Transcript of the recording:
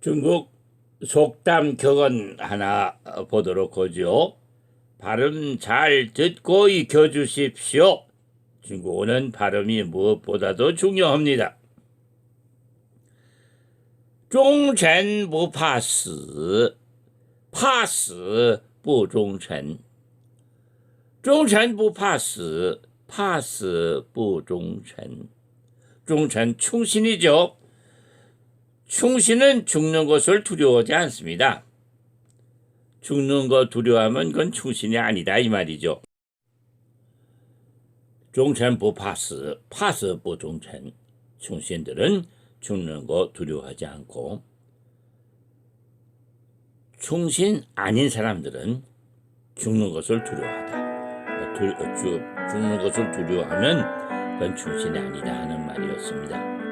중국 속담 격언 하나 보도록 하죠. 발음 잘 듣고 익혀 주십시오. 중국어는 발음이 무엇보다도 중요합니다. 忠臣不怕死，怕死不忠臣。忠臣不怕死，怕死不忠臣。忠臣충신이죠. 충신은 죽는 것을 두려워하지 않습니다. 죽는 거 두려워하면 그건 충신이 아니다 이 말이죠. 종천부 파스, 파스부 종천 충신들은 죽는 거 두려워하지 않고 충신 아닌 사람들은 죽는 것을 두려워하다. 두, 어, 죽는 것을 두려워하면 그건 충신이 아니다 하는 말이었습니다.